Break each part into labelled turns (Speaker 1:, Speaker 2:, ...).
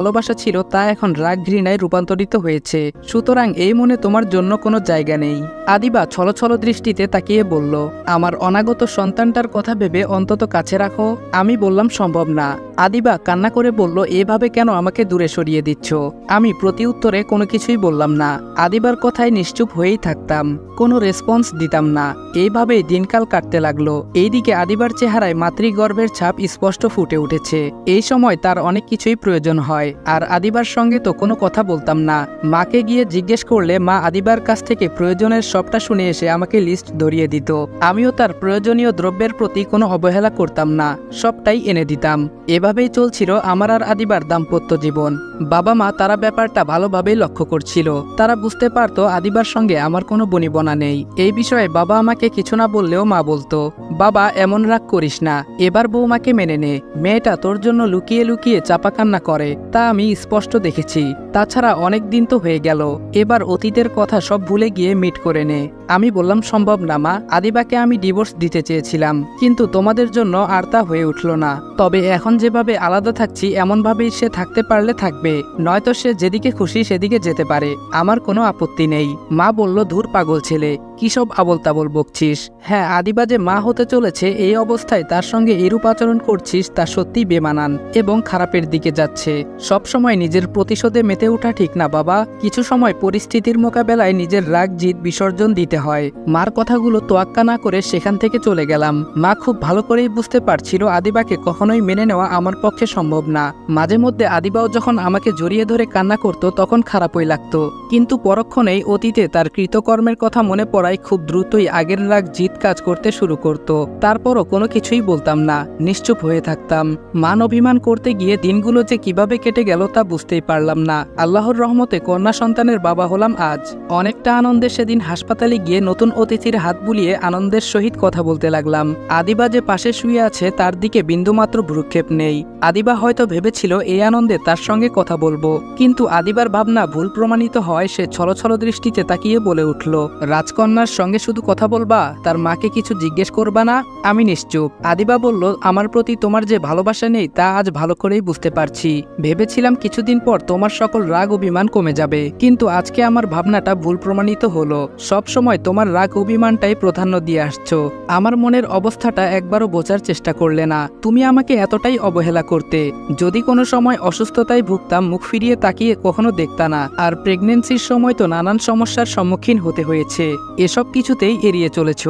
Speaker 1: ভালোবাসা ছিল তা এখন রাগ ঘৃণায় রূপান্তরিত হয়েছে। সুতরাং এই মনে তোমার জন্য কোনো জায়গা নেই। আদিবা ছলছল দৃষ্টিতে তাকিয়ে বলল, আমার অনাগত সন্তানটার কথা ভেবে অন্তত কাছে রাখো, আমি বললাম সম্ভব না। আদিবা কান্না করে বলল, এভাবে কেন আমাকে দূরে সরিয়ে দিচ্ছ? আমি প্রতি উত্তরে কোনো কিছুই বললাম না। আদিবার কথায় নিশ্চুপ হয়েই থাকতাম, কোনো রেসপন্স দিতাম না। এইভাবেই দিনকাল কাটতে লাগল। এইদিকে আদিবার চেহারায় মাতৃগর্ভের ছাপ স্পষ্ট ফুটে উঠেছে। এই সময় তার অনেক কিছুই প্রয়োজন হয়। আর আদিবার সঙ্গে তো কোনো কথা বলতাম না। মাকে গিয়ে জিজ্ঞেস করলে মা আদিবার কাছ থেকে প্রয়োজনের সবটা শুনে এসে আমাকে লিস্ট ধরিয়ে দিত। আমিও তার প্রয়োজনীয় দ্রব্যের প্রতি কোনো অবহেলা করতাম না, সবটাই এনে দিতাম। এভাবেই চলছিল আমার আর আদিবার দাম্পত্য জীবন। বাবা মা তারা ব্যাপারটা ভালোভাবেই লক্ষ্য করছিল। তারা বুঝতে পারতো আদিবার সঙ্গে আমার কোনো বনিবনা নেই। এই বিষয়ে বাবা আমাকে কিছু না বললেও মা বলতো, বাবা, এমন রাগ করিস না। এবার বৌমাকে মেনে নে। মেয়েটা তোর জন্য লুকিয়ে লুকিয়ে চাপা কান্না করে। তা আমি স্পষ্ট দেখেছি। তাছাড়া অনেক দিন তো হয়ে গেল। এবার অতীতের কথা সব ভুলে গিয়ে মিট করে নে। আমি বললাম, সম্ভব না মা, আদিবাকে আমি ডিভোর্স দিতে চেয়েছিলাম। কিন্তু তোমাদের জন্য আর তা হয়ে উঠল না। তবে এখন যেভাবে আলাদা থাকছি, এমনভাবেই সে থাকতে পারলে থাকবে। নয়তো সে যেদিকে খুশি সেদিকে যেতে পারে। আমার কোনো আপত্তি নেই। মা বলল, ধূর পাগল ছেলে, কি সব আবল তাবল বকছিস? হ্যাঁ আদিবা যে মা হতে চলেছে, এই অবস্থায় তার সঙ্গে এরূপ আচরণ করছিস তা সত্যি বেমানান এবং খারাপের দিকে যাচ্ছে। সব সময় নিজের প্রতিশোধে মেতে ওঠা ঠিক না, বাবা। কিছু সময় পরিস্থিতির মোকাবেলায় নিজের রাগ জিত বিসর্জন দিতে হয়। মার কথাগুলো তোয়াক্কা না করে সেখান থেকে চলে গেলাম। মা খুব ভালো করেই বুঝতে পারছিল আদিবাকে কখনোই মেনে নেওয়া আমার পক্ষে সম্ভব না। মাঝে মধ্যে আদিবাও যখন আমাকে জড়িয়ে ধরে কান্না করত, তখন খারাপই লাগতো। কিন্তু পরক্ষণেই অতীতে তার কৃতকর্মের কথা মনে পড়ায় খুব দ্রুতই আগের রাগ জিত কাজ করতে শুরু করত। তারপরও কোনো কিছুই বলতাম না। নিশ্চুপ হয়ে থাকতাম। মান অভিমান করতে গিয়ে দিনগুলো যে কীভাবে কেটে গেল তা বুঝতেই পারলাম না। আল্লাহর রহমতে কন্যা সন্তানের বাবা হলাম আজ। অনেকটা আনন্দে সেদিন হাসপাতালে গিয়ে নতুন অতিথির হাত বুলিয়ে আনন্দের সহিত কথা বলতে লাগলাম। আদিবা যে পাশে শুয়ে আছে, তার দিকে বিন্দুমাত্র ভ্রুক্ষেপ নেই। আদিবা হয়তো ভেবেছিল এই আনন্দে তার সঙ্গে কথা বলব। কিন্তু আদিবার ভাবনা ভুল প্রমাণিত হয়, সে ছলছল দৃষ্টিতে তাকিয়ে বলে উঠল, রাজকন্যার সঙ্গে শুধু কথা বলবা? তার মাকে কিছু জিজ্ঞেস করবা না? আমি নিশ্চুপ। আদিবা বলল, আমার প্রতি তোমার যে ভালোবাসা নেই, তা আজ ভালো করেই বুঝতে পারছি। ভেবেছিলাম কিছুদিন পর তোমার সকল রাগ অভিমান কমে যাবে। কিন্তু আজকে আমার ভাবনাটা ভুল প্রমাণিত হলো। সব সময় তোমার রাগ অভিমানটাই প্রাধান্য দিয়ে আসছো। আমার মনের অবস্থাটা একবারও বোঝার চেষ্টা করলে না। তুমি আমাকে এতটাই অবহেলা করতে। যদি কোনো সময় অসুস্থতায় ভুগতাম, মুখ ফিরিয়ে তাকিয়ে কখনো দেখতা না। আর প্রেগনেন্সির সময় তো নানান সমস্যার সম্মুখীন হতে হয়েছে। এসব কিছুতেই এড়িয়ে চলেছ।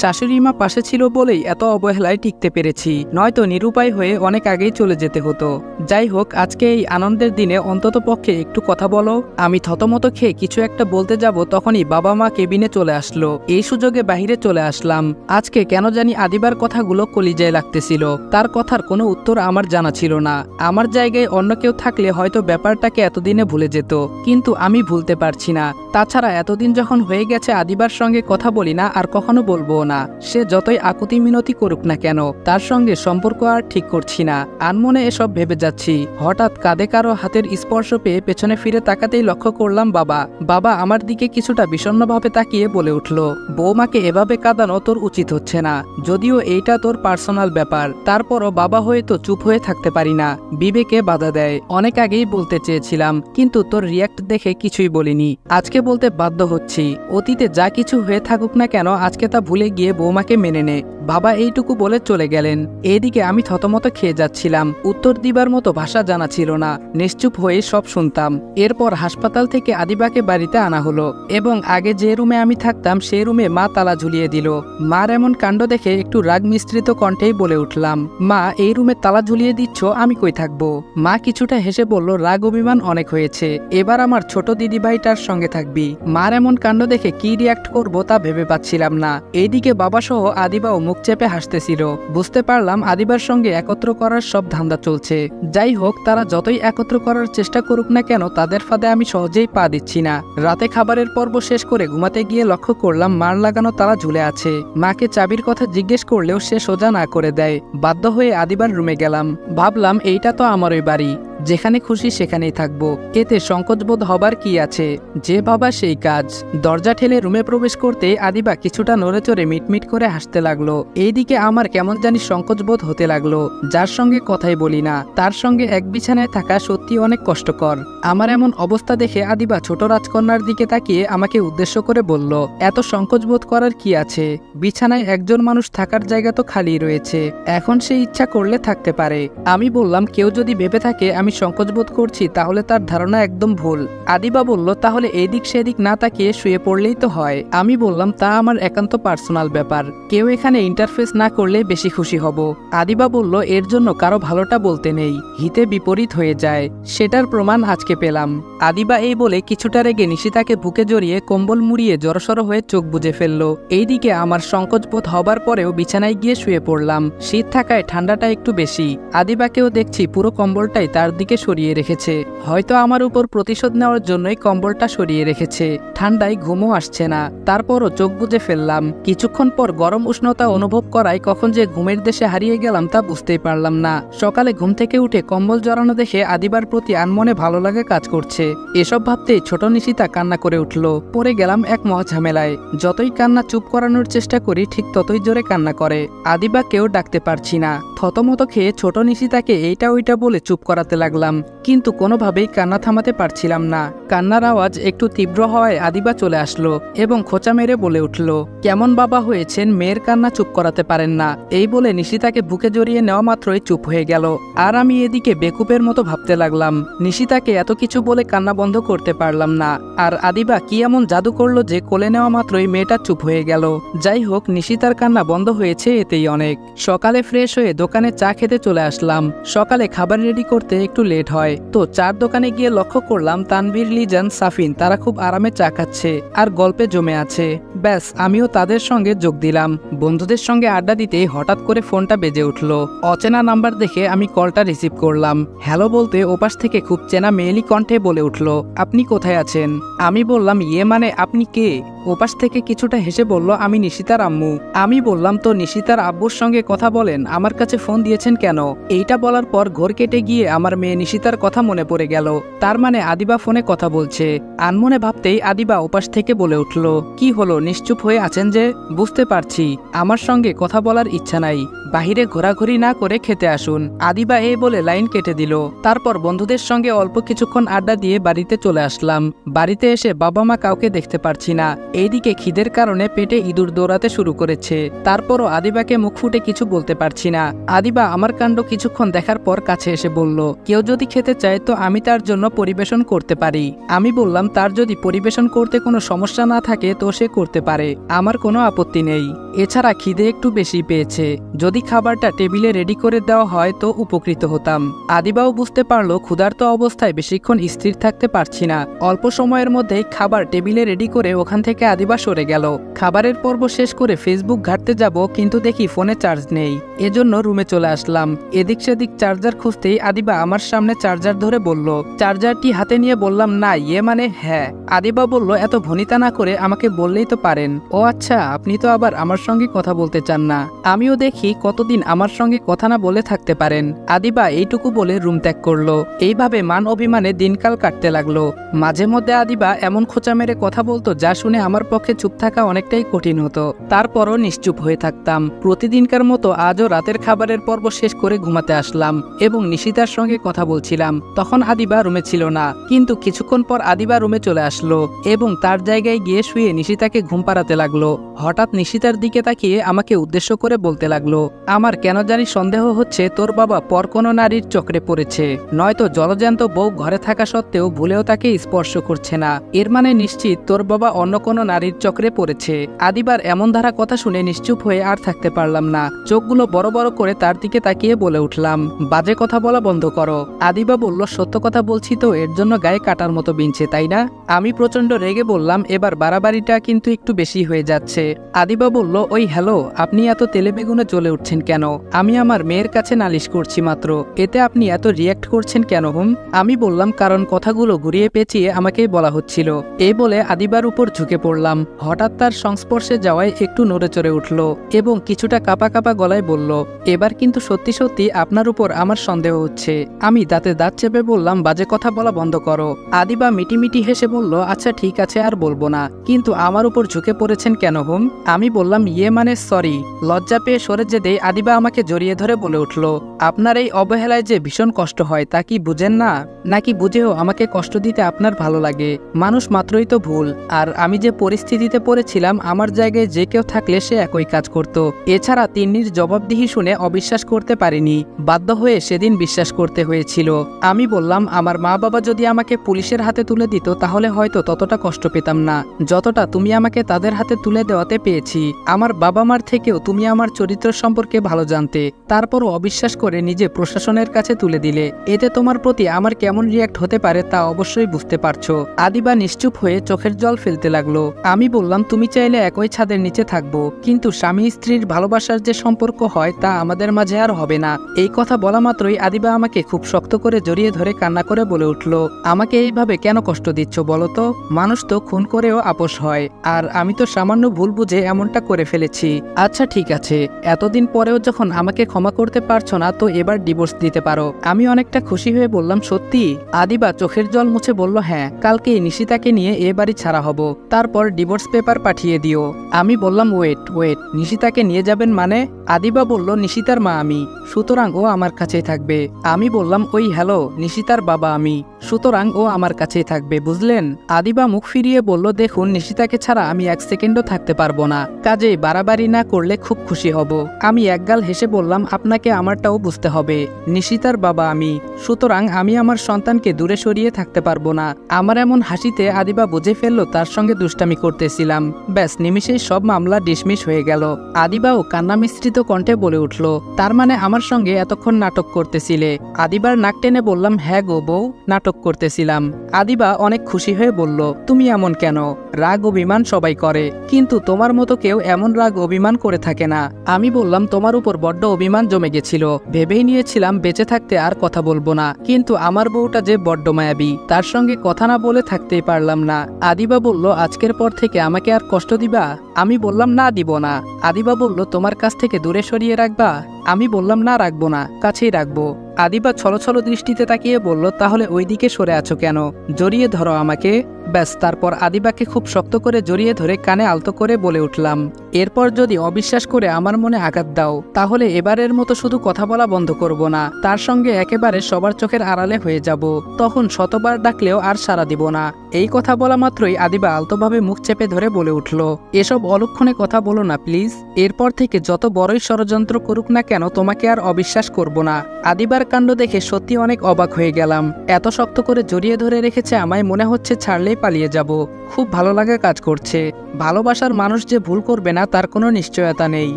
Speaker 1: শাশুড়ি মা পাশে ছিল বলেই এত অবহেলায় টিকতে পেরেছি। নয়তো নিরুপায় হয়ে অনেক আগেই চলে যেতে হতো। যাই হোক, আজকে এই আনন্দের দিনে অন্তত পক্ষে একটু কথা বলো। আমি থতমত খেয়ে কিছু একটা বলতে যাব, তখনই বাবা মা কেবিনে চলে আসলো। এই সুযোগে বাহিরে চলে আসলাম। আজকে কেন জানি আদিবার কথাগুলো কলিজায় লাগতেছিল। তার কথার কোনো উত্তর আমার জানা ছিল না। আমার জায়গায় অন্য কেউ থাকলে হয়তো ব্যাপারটাকে এতদিনে ভুলে যেত। কিন্তু আমি ভুলতে পারছি না। তাছাড়া এতদিন যখন হয়ে গেছে আদিবার সঙ্গে কথা বলি না, আর কখনো বলব না। সে যতই আকুতি মিনতি করুক না কেন, তার সঙ্গে সম্পর্ক আর ঠিক করছি না। আনমনে এসব ভেবে যাচ্ছি। হঠাৎ কাঁধে কারও হাতের স্পর্শ পেয়ে পেছনে ফিরে তাকাতেই লক্ষ্য করলাম বাবা। বাবা আমার দিকে কিছুটা বিষণ্ণভাবে তাকিয়ে বলে উঠল, বৌমাকে এভাবে কাঁদানো তোর উচিত হচ্ছে না। যদিও এইটা তোর পার্সোনাল ব্যাপার, তারপরও বাবা হয়ে তো চুপ হয়ে থাকতে পারি না। বিবেকে বাধা দেয়। অনেক আগেই বলতে চেয়েছিলাম, কিন্তু তোর রিয়াক্ট দেখে কিছুই বলিনি। আজকে বলতে বাধ্য হচ্ছি। অতীতে যা কিছু হয়ে থাকুক না কেন, আজকে তা ভুলে গিয়ে বৌমাকে মেনে নে। বাবা এইটুকু বলে চলে গেলেন। এদিকে আমি থতমত খেয়ে যাচ্ছিলাম। উত্তর দিবার মতো ভাষা জানা ছিল না। নিশ্চুপ হয়ে সব শুনতাম। এরপর হাসপাতাল থেকে আদিবাকে বাড়িতে আনা হলো এবং আগে যে রুমে আমি থাকতাম সেই রুমে মা তালা ঝুলিয়ে দিল। মার এমন কাণ্ড দেখে একটু রাগ মিশ্রিত কণ্ঠেই বলে উঠলাম, মা, এই রুমে তালা ঝুলিয়ে দিচ্ছ, আমি কই থাকব? মা কিছুটা হেসে বলল, রাগ অভিমান অনেক হয়েছে। এবার আমার ছোট দিদিভাইটার সঙ্গে থাকবি। মার এমন কাণ্ড দেখে কি রিয়াক্ট করব তা ভেবে পাচ্ছিলাম না। এইদিকে বাবা সহ আদিবাও মুখ চেপে হাসতেছিল। বুঝতে পারলাম আদিবার সঙ্গে একত্র করার সব ধান্দা চলছে। যাই হোক, তারা যতই একত্র করার চেষ্টা করুক না কেন, তাদের ফাঁদে আমি সহজেই পা দিচ্ছি না। রাতে খাবারের পর্ব শেষ করে ঘুমাতে গিয়ে লক্ষ্য করলাম মার লাগানো তারা ঝুলে আছে। মাকে চাবির কথা জিজ্ঞেস করলেও সে সোজা না করে দেয়। বাধ্য হয়ে আদিবার রুমে গেলাম। ভাবলাম, এইটা তো আমারই বাড়ি। যেখানে খুশি সেখানেই থাকব। এতে সংকোচবোধ হবার কি আছে? যে বাবা সেই কাজ। দরজা ঠেলে রুমে প্রবেশ করতে আদিবা কিছুটা নড়ে চড়ে মিটমিট করে হাসতে লাগল। এইদিকে আমার কেমন জানি সংকোচবোধ হতে লাগল। যার সঙ্গে কথাই বলি না, তার সঙ্গে এক বিছানায় থাকা সত্যি অনেক কষ্টকর। আমার এমন অবস্থা দেখে আদিবা ছোট রাজকন্যার দিকে তাকিয়ে আমাকে উদ্দেশ্য করে বলল, এত সংকোচবোধ করার কি আছে? বিছানায় একজন মানুষ থাকার জায়গা তো খালি রয়েছে। এখন সে ইচ্ছা করলে থাকতে পারে। আমি বললাম, কেউ যদি ভেবে থাকে, আমি সংকোচবোধ করছি, তাহলে তার ধারণা একদম ভুল। আদিবা বলল, তাহলে এদিক সেদিক না তাকিয়ে শুয়ে পড়লেই তো হয়। আমি বললাম, তা আমার একান্ত পার্সোনাল ব্যাপার। কেউ এখানে ইন্টারফেস না করলে বেশি খুশি হব। আদিবা বলল, এর জন্য কারও ভালোটা বলতে নেই। হিতে বিপরীত হয়ে যায়। সেটার প্রমাণ আজকে পেলাম। আদিবা এই বলে কিছুটা রেগে নিশিতাকে বুকে জড়িয়ে কম্বল মুড়িয়ে জড়সড় হয়ে চোখ বুজে ফেলল। এইদিকে আমার সংকোচবোধ হবার পরেও বিছানায় গিয়ে শুয়ে পড়লাম। শীত থাকায় ঠান্ডাটা একটু বেশি। আদিবাকেও দেখছি পুরো কম্বলটাই তার দিকে সরিয়ে রেখেছে। হয়তো আমার উপর প্রতিশোধ নেওয়ার জন্যই কম্বলটা সরিয়ে রেখেছে। ঠান্ডায় ঘুমও আসছে না। তারপরও চোখ বুজে ফেললাম। কিছুক্ষণ পর গরম উষ্ণতা অনুভব করায় কখন যে ঘুমের দেশে হারিয়ে গেলাম তা বুঝতেই পারলাম না। সকালে ঘুম থেকে উঠে কম্বল জড়ানো দেখে আদিবার প্রতি আনমনে ভালো লাগে কাজ করছে। এসব ভাবতেই ছোট নিশিতা কান্না করে উঠল। পরে গেলাম এক মহাঝামেলায়। যতই কান্না চুপ করানোর চেষ্টা করি, ঠিক ততই জোরে কান্না করে। আদিবা কেউ ডাকতে পারছি না। থতমত খেয়ে ছোট নিশিতাকে এইটা ওইটা বলে চুপ করাতে লাগলাম, কিন্তু কোনোভাবেই কান্না থামাতে পারছিলাম না। কান্নার আওয়াজ একটু তীব্র হওয়ায় আদিবা চলে আসলো এবং খোঁচা মেরে বলে উঠল, কেমন বাবা হয়েছেন, মেয়ের কান্না চুপ করাতে পারেন না। এই বলে নিশিতাকে বুকে জড়িয়ে নেওয়া মাত্রই চুপ হয়ে গেল। আর আমি এদিকে বেকুপের মতো ভাবতে লাগলাম, নিশিতাকে এত কিছু বলে কান্না বন্ধ করতে পারলাম না। আর আদিবা কি এমন জাদু করল যে কোলে নেওয়া মাত্রই মেয়েটা চুপ হয়ে গেল। যাই হোক, নিশিতার কান্না বন্ধ হয়েছে এতেই অনেক। সকালে ফ্রেশ হয়ে দোকানে চা খেতে চলে আসলাম। সকালে খাবার রেডি করতে একটু লেট হয়। তো চার দোকানে গিয়ে লক্ষ্য করলাম তানভীর, লিজান, সাফিন, তারা খুব আরামে চা খাচ্ছে আর গল্পে জমে আছে। ব্যাস, আমিও তাদের সঙ্গে যোগ দিলাম। বন্ধুদের সঙ্গে আড্ডা দিতে হঠাৎ করে ফোনটা বেজে উঠল। অচেনা নাম্বার দেখে আমি কলটা রিসিভ করলাম। হ্যালো বলতে ওপাশ থেকে খুব চেনা মেয়েলি কণ্ঠে বলে উঠল, আপনি কোথায় আছেন? আমি বললাম ইয়ে মানে আপনি কে? ওপাশ থেকে কিছুটা হেসে বলল, আমি নিশিতার আম্মু। আমি বললাম, তো নিশিতার আব্বুর সঙ্গে কথা বলেন, আমার কাছে ফোন দিয়েছেন কেন? এইটা বলার পর ঘর কেটে গিয়ে আমার মেয়ে নিশিতার কথা মনে পড়ে গেল। তার মানে আদিবা ফোনে কথা বলছে। আনমনে ভাবতেই আদিবা ওপাশ থেকে বলে উঠল, কি হলো, নিশ্চুপ হয়ে আছেন যে? বুঝতে পারছি, আমার সঙ্গে কথা বলার ইচ্ছা নাই। বাহিরে ঘোরাঘুরি না করে খেতে আসুন। আদিবা এ বলে লাইন কেটে দিল। তারপর বন্ধুদের সঙ্গে অল্প কিছুক্ষণ আড্ডা দিয়ে বাড়িতে চলে আসলাম। বাড়িতে এসে বাবা মা কাউকে দেখতে পারছি না। এইদিকে খিদের কারণে পেটে ইঁদুর দৌড়াতে শুরু করেছে। তারপরও আদিবাকে মুখ ফুটে কিছু বলতে পারছি না। আদিবা আমার কাণ্ড কিছুক্ষণ দেখার পর কাছে এসে বলল, কেউ যদি খেতে চায় তো আমি তার জন্য পরিবেশন করতে পারি। আমি বললাম, তার যদি পরিবেশন করতে কোনো সমস্যা না থাকে তো সে করতে পারে। আমার কোনো আপত্তি নেই। এছাড়া খিদে একটু বেশি পেয়েছে। যদি খাবারটা টেবিলে রেডি করে দেওয়া হয় তো উপকৃত হতাম। আদিবাও বুঝতে পারল, ক্ষুধার্ত অবস্থায় বেশিক্ষণ স্থির থাকতে পারছি না। অল্প সময়ের মধ্যেই খাবার টেবিলে রেডি করে ওখান থেকে আদিবা সরে গেল। খাবারের পর্ব শেষ করে ফেসবুক ঘাটতে যাব, কিন্তু দেখি ফোনে চার্জ নেই। এজন্য রুমে চলে আসলাম। এদিক সেদিক চার্জার খুঁজতেই আদিবা আমার সামনে চার্জার ধরে বলল, চার্জারটি হাতে নিয়ে বললাম না ইয়ে মানে হ্যাঁ। আদিবা বলল, এত ভনিতা না করে আমাকে বললেই তো পারেন। ও আচ্ছা আপনি তো আবার আমার সঙ্গে কথা বলতে চান না। আমিও দেখি কতদিন আমার সঙ্গে কথা না বলে থাকতে পারেন। আদিবা এইটুকু বলে রুম ত্যাগ করল। এইভাবে মান অভিমানে দিনকাল কাটতে লাগল। মাঝে মধ্যে আদিবা এমন খোঁচা মেরে কথা বলতো, যা শুনে আমার পক্ষে চুপ থাকা অনেকটাই কঠিন হতো। তারপরও নিশ্চুপ হয়ে থাকতাম। প্রতিদিনকার মতো আজও রাতের খাবারের পর্ব শেষ করে ঘুমাতে আসলাম এবং নিশিতার সঙ্গে কথা বলছিলাম। তখন আদিবা রুমে ছিল না, কিন্তু কিছুক্ষণ পর আদিবা রুমে চলে আসলো এবং তার জায়গায় গিয়ে শুয়ে নিশিতাকে ঘুম পাড়াতে লাগল। হঠাৎ নিশিতার দিকে তাকিয়ে আমাকে উদ্দেশ্য করে বলতে লাগল, আমার কেন জানি সন্দেহ হচ্ছে, তোর বাবা পর কোনো নারীর চক্রে পড়েছে। নয়তো জলজ্যান্ত বউ ঘরে থাকা সত্ত্বেও ভুলেও তাকে স্পর্শ করছে না। এর মানে নিশ্চিত তোর বাবা অন্য কোনো নারীর চক্রে পড়েছে। আদিবার এমন ধারা কথা শুনে নিশ্চুপ হয়ে আর থাকতে পারলাম না। চোখগুলো বড় বড় করে তার দিকে তাকিয়ে বলে উঠলাম, বাজে কথা বলা বন্ধ করো। আদিবা বলল, সত্য কথা বলছি তো, এর জন্য গায়ে কাটার মতো বিনছে, তাই না? আমি প্রচণ্ড রেগে বললাম, এবার বাড়াবাড়িটা কিন্তু একটু বেশি হয়ে যাচ্ছে। আদিবা বলল, ওই হ্যালো, আপনি এত তেলে বেগুনে চলে উঠছেন কেন? আমি আমার মেয়ের কাছে নালিশ করছি মাত্র, এতে আপনি এত রিয়াক্ট করছেন কেন হুম? আমি বললাম, কারণ কথাগুলো ঘুরিয়ে পেঁচিয়ে আমাকেই বলা হচ্ছিল। এই বলে আদিবার উপর ঝুঁকে পড়লাম। হঠাৎ তার সংস্পর্শে যাওয়ায় একটু নড়ে চড়ে উঠল এবং কিছুটা কাপা কাপা গলায় বলল, এবার কিন্তু সত্যি সত্যি আপনার উপর আমার সন্দেহ হচ্ছে। আমি দাঁতে দাঁত চেপে বললাম, বাজে কথা বলা বন্ধ করো। আদিবা মিটিমিটি হেসে বলল আচ্ছা ঠিক আছে, আর বলব না। কিন্তু আমার উপর ঝুঁকে পড়েছেন কেন, হুম? আমি বললাম ইয়ে মানে সরি। লজ্জা পেয়ে সরে যেতে আদিবা আমাকে জড়িয়ে ধরে বলে উঠল, আপনার এই অবহেলায় যে ভীষণ কষ্ট হয়, তা কি বুঝেন না? নাকি বুঝেও আমাকে কষ্ট দিতে আপনার ভালো লাগে? মানুষ মাত্রই তো ভুল। আর আমি যে পরিস্থিতিতে পড়েছিলাম, আমার জায়গায় যে কেউ থাকলে সে একই কাজ করত। এছাড়া তিন্নির জবাবদিহি শুনে অবিশ্বাস করতে পারিনি, বাধ্য হয়ে সেদিন বিশ্বাস করতে হয়েছিল। আমি বললাম, আমার মা বাবা যদি আমাকে পুলিশের হাতে তুলে দিত, তাহলে হয়তো ততটা কষ্ট পেতাম না। যতটা তুমি আমাকে তাদের হাতে তুলে দেওয়াতে পেয়েছি। আমার বাবা মার থেকেও তুমি আমার চরিত্র সম্পর্কে ভালো জানতে। তারপরও অবিশ্বাস করে নিজে প্রশাসনের কাছে তুলে দিলে। এতে তোমার প্রতি আমার কেমন রিয়াক্ট হতে পারে তা অবশ্যই বুঝতে পারছ। আদিবা নিশ্চুপ হয়ে চোখের জল ফেলতে লাগল। আমি বললাম, তুমি চাইলে একই ছাদের নিচে থাকব। কিন্তু স্বামী স্ত্রীর ভালোবাসার যে সম্পর্ক হয়, তা আমাদের মাঝে আর হবে না। এই কথা বলা মাত্রই আদিবা আমাকে খুব শক্ত করে জড়িয়ে ধরে কান্না করে বলে উঠল, আমাকে এইভাবে কেন কষ্ট দিচ্ছ বলো তো? মানুষ তো খুন করেও আপোষ হয়। আর আমি তো সামান্য ভুল বুঝে এমনটা করে ফেলেছি। আচ্ছা ঠিক আছে। এতদিন পরেও যখন আমাকে ক্ষমা করতে পারছ না, তো এবার ডিভোর্স দিতে পারো। আমি অনেকটা খুশি হয়ে বললাম, সত্যি? আদিবা চোখের জল মুছে বলল হ্যাঁ কালকেই নিশিতাকে নিয়ে এ বাড়ি ছাড়া হব। তারপর ডিভোর্স পেপার পাঠিয়ে দিও। আমি বললাম ওয়েট ওয়েট নিশিতাকে নিয়ে যাবেন মানে? আদিবা বলল, নিশিতার মা আমি, সুতরাং ও আমার কাছেই থাকবে। আমি বললাম, ওই হ্যালো নিশিতার বাবা আমি, সুতরাং ও আমার কাছেই থাকবে, বুঝলেন? আদিবা মুখ ফিরিয়ে বলল, দেখুন, নিশিতাকে ছাড়া আমি এক সেকেন্ডও থাকতে পারব না। কাজেই বাড়াবাড়ি না করলে খুব খুশি হব। আমি একগাল হেসে বললাম, আপনাকে আমারটাও বুঝতে হবে, নিশিতার বাবা আমি, সুতরাং আমি আমার সন্তানকে দূরে সরিয়ে থাকতে পারব না। আমার এমন হাসিতে আদিবা বুঝে ফেলল, তার সঙ্গে দুষ্টামি করতেছিলাম। ব্যাস, নিমিষেই সব মামলা ডিসমিস হয়ে গেল। আদিবাও কান্না মিশ্রিত কণ্ঠে বলে উঠল, তার মানে আমার সঙ্গে এতক্ষণ নাটক করতেছিলে? আদিবার নাক টেনে বললাম হ্যাঁ গো বউ, নাটক করতেছিলাম। আদিবা অনেক খুশি হয়ে বলল, তুমি এমন কেন? রাগ অভিমান সবাই করে, কিন্তু তোমার মতো কেউ এমন রাগ অভিমান করে থাকে না। আমি বললাম, তোমার উপর বড্ড অভিমান জমে গেছিল। ভেবেই নিয়েছিলাম বেঁচে থাকতে আর কথা বলব না, কিন্তু আমার বউটা যে বড্ড মায়াবী, তার সঙ্গে কথা না বলে থাকতেই পারলাম না। আদিবা বলল, আজকের পর থেকে আমাকে আর কষ্ট দিবা? আমি বললাম, না, দিব না। আদিবা বলল, তোমার কাছ থেকে দূরে সরিয়ে রাখবা? আমি বললাম, না, রাখব না, কাছেই রাখব। আদিবা ছলছল দৃষ্টিতে তাকিয়ে বলল, তাহলে ওই দিকে সরে আছো কেন? জড়িয়ে ধরো আমাকে। ব্যাস, তারপর আদিবাকে খুব শক্ত করে জড়িয়ে ধরে কানে আলতো করে বলে উঠলাম, এরপর যদি অবিশ্বাস করে আমার মনে আঘাত দাও, তাহলে এবারের মতো শুধু কথা বলা বন্ধ করব না, তার সঙ্গে একেবারে সবার চোখের আড়ালে হয়ে যাব। তখন শতবার ডাকলেও আর সাড়া দিব না। এই কথা বলা মাত্রই আদিবা আলতোভাবে মুখ চেপে ধরে বলে উঠল, এসব অলক্ষণে কথা বলো না, প্লিজ। এরপর থেকে যত বড়ই ষড়যন্ত্র করুক না কেন, তোমাকে আর অবিশ্বাস করব না। আদিবার কাণ্ড দেখে সত্যি অনেক অবাক হয়ে গেলাম। এত শক্ত করে জড়িয়ে ধরে রেখেছে আমায় মনে হচ্ছে ছাড়লেই পালিয়ে যাব। খুব ভালো লাগা কাজ করছে। ভালোবাসার মানুষ যে ভুল করবে না, তার কোনো নিশ্চয়তা নেই।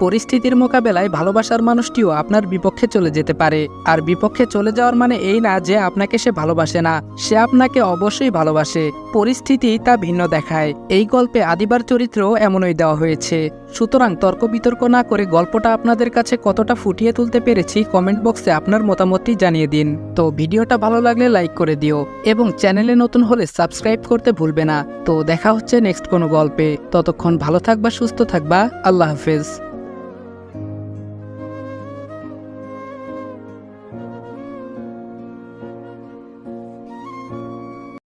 Speaker 1: পরিস্থিতির মোকাবেলায় ভালোবাসার মানুষটিও আপনার বিপক্ষে চলে যেতে পারে। আর বিপক্ষে চলে যাওয়ার মানে এই না যে আপনাকে সে ভালোবাসে না, সে আপনাকে অবশ্যই ভালোবাসে। পরিস্থিতি তা ভিন্ন দেখায়। এই গল্পে আদিবার চরিত্রও এমনই দেওয়া হয়েছে। সুতরাং তর্ক বিতর্ক না করে গল্পটা আপনাদের কাছে কতটা ফুটিয়ে তুলতে পেরেছি কমেন্ট বক্সে আপনার মতামতটি জানিয়ে দিন। তো ভিডিওটা ভালো লাগলে লাইক করে দিও এবং চ্যানেলে নতুন হলে সাবস্ক্রাইব করতে ভুলবে না। তো দেখা হচ্ছে নেক্সট কোনো গল্পে। ততক্ষণ ভালো থাকবা, সুস্থ থাকবা। আল্লাহ হাফেজ।